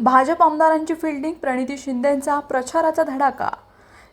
भाजप आमदारांची फिल्डिंग प्रणिती शिंदेंचा प्रचाराचा धडाका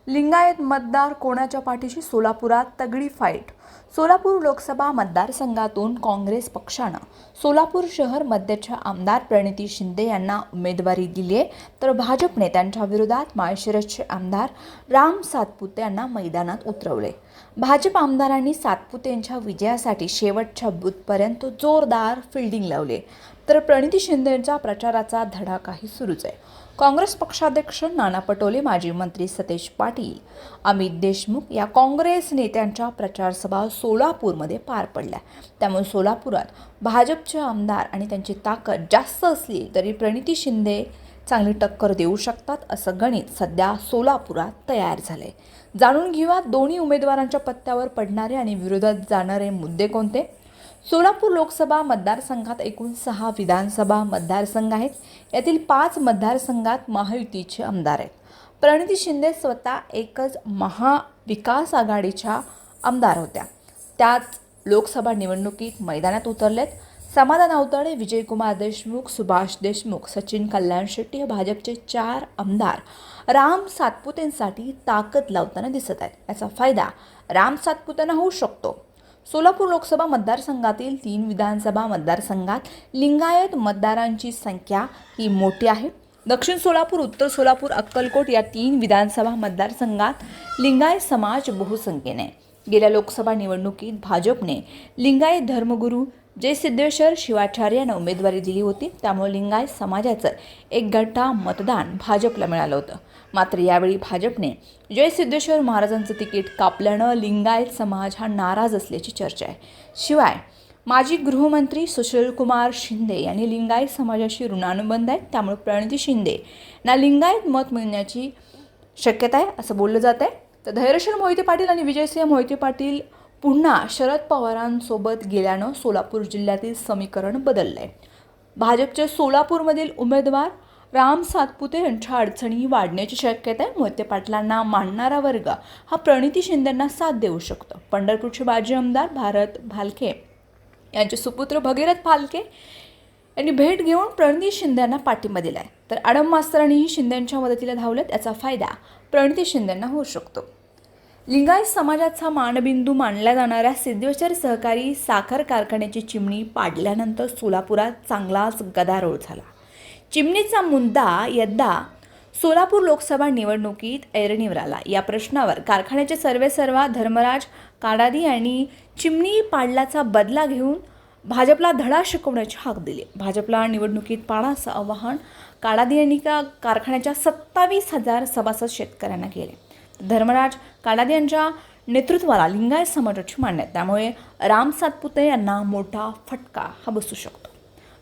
लिंगायत मतदार कोणाच्या पाठीशी? सोलापुरात तगडी फाईट. सोलापूर लोकसभा मतदारसंघातून काँग्रेस पक्षानं सोलापूर शहर मध्यच्या आमदार प्रणिती शिंदे यांना उमेदवारी दिली आहे. तर भाजपने त्यांच्या विरोधात माळशिरसचे आमदार राम सातपुते यांना मैदानात उतरवले. भाजप आमदारांनी सातपुते यांच्या विजयासाठी शेवटच्या बूथपर्यंत जोरदार फिल्डिंग लावले. तर प्रणिती शिंदेंच्या प्रचाराचा धडाकाही सुरूच आहे. काँग्रेस पक्षाध्यक्ष नाना पटोले माजी मंत्री सतेज पाटील अमित देशमुख या काँग्रेस नेत्यांच्या प्रचारसभा सोलापूरमध्ये पार पडल्या. त्यामुळे सोलापुरात भाजपचे आमदार आणि त्यांची ताकद जास्त असली तरी प्रणिती शिंदे चांगली टक्कर देऊ शकतात असं गणित सध्या सोलापुरात तयार झालंय. जाणून घेऊया दोन्ही उमेदवारांच्या पत्त्यावर पडणारे आणि विरोधात जाणारे मुद्दे कोणते? सोलापूर लोकसभा मतदारसंघात एकूण सहा विधानसभा मतदारसंघ आहेत. यातील पाच मतदारसंघात महायुतीचे आमदार आहेत. प्रणिती शिंदे स्वतः एकच महाविकास आघाडीच्या आमदार होत्या. त्याच लोकसभा निवडणुकीत मैदानात उतरलेत. समाधान आवताडे विजयकुमार देशमुख सुभाष देशमुख सचिन कल्याण शेट्टी हे भाजपचे चार आमदार राम सातपुतेंसाठी ताकद लावताना दिसत आहेत. याचा फायदा राम सातपुतेंना होऊ शकतो. सोलापूर लोकसभा मतदारसंघातील तीन विधानसभा मतदारसंघात लिंगायत मतदारांची संख्या ही मोठी आहे. दक्षिण सोलापूर उत्तर सोलापूर अक्कलकोट या तीन विधानसभा मतदारसंघात लिंगायत समाज बहुसंख्येने. गेल्या लोकसभा निवडणुकीत भाजपने लिंगायत धर्मगुरू जय सिद्धेश्वर शिवाचार्य यांना उमेदवारी दिली होती. त्यामुळे लिंगायत समाजाचं एक गट्टा मतदान भाजपला मिळालं होतं. मात्र यावेळी भाजपने जय सिद्धेश्वर महाराजांचं तिकीट कापल्यानं लिंगायत समाज हा नाराज असल्याची चर्चा आहे. शिवाय माजी गृहमंत्री सुशीलकुमार शिंदे यांनी लिंगायत समाजाशी ऋणानुबंध आहेत त्यामुळे प्रणिती शिंदे ना लिंगायत मत मिळण्याची शक्यता आहे असं बोललं जात आहे. तर धैर्यशील मोहिते पाटील आणि विजयसिंह मोहिते पाटील पुन्हा शरद पवारांसोबत गेल्यानं सोलापूर जिल्ह्यातील समीकरण बदललं आहे भाजपचे सोलापूरमधील उमेदवार राम सातपुते यांच्या अडचणी वाढण्याची शक्यता आहे. मोहिते पाटलांना मानणारा वर्ग हा प्रणिती शिंदेंना साथ देऊ शकतो. पंढरपूरचे माजी आमदार भारत भालके यांचे सुपुत्र भगीरथ फालके यांनी भेट घेऊन प्रणिती शिंदेंना पाठिंबा दिला आहे तर आडम मास्तरांनीही शिंदेंच्या मदतीला धावलं याचा फायदा प्रणिती शिंदेंना होऊ शकतो. लिंगायत समाजाचा मानबिंदू मानल्या जाणाऱ्या सिद्धेश्वर सहकारी साखर कारखान्याची चिमणी पाडल्यानंतर सोलापुरात चांगलाच गदारोळ झाला. चिमणीचा मुद्दा यद्दा सोलापूर लोकसभा निवडणुकीत ऐरणीवर आला या प्रश्नावर कारखान्याचे सर्वेसर्वा धर्मराज काडादी यांनी चिमणी पाडलाचा बदला घेऊन भाजपला धडा शिकवण्याची हाक दिली. भाजपला निवडणुकीत पाडाचं आवाहन काडादी यांनी का कारखान्याच्या सत्तावीस हजार सभासद शेतकऱ्यांना केले. धर्मराज काडादी यांच्या नेतृत्वाला लिंगायत समाजाची मान्य त्यामुळे राम सातपुते यांना मोठा फटका हा बसू शकतो.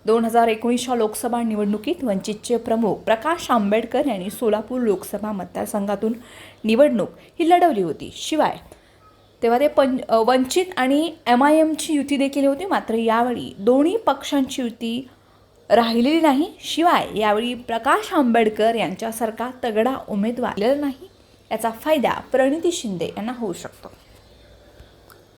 दोन हजार एकोणीसच्या लोकसभा निवडणुकीत वंचितचे प्रमुख प्रकाश आंबेडकर यांनी सोलापूर लोकसभा मतदारसंघातून निवडणूक ही लढवली होती. शिवाय तेव्हा ते पं वंचित आणि एम आय एमची युती देखील होती मात्र यावेळी दोन्ही पक्षांची युती राहिलेली नाही. शिवाय यावेळी प्रकाश आंबेडकर यांच्यासारखा तगडा उमेदवार आलेला नाही. याचा फायदा प्रणिती शिंदे यांना होऊ शकतो.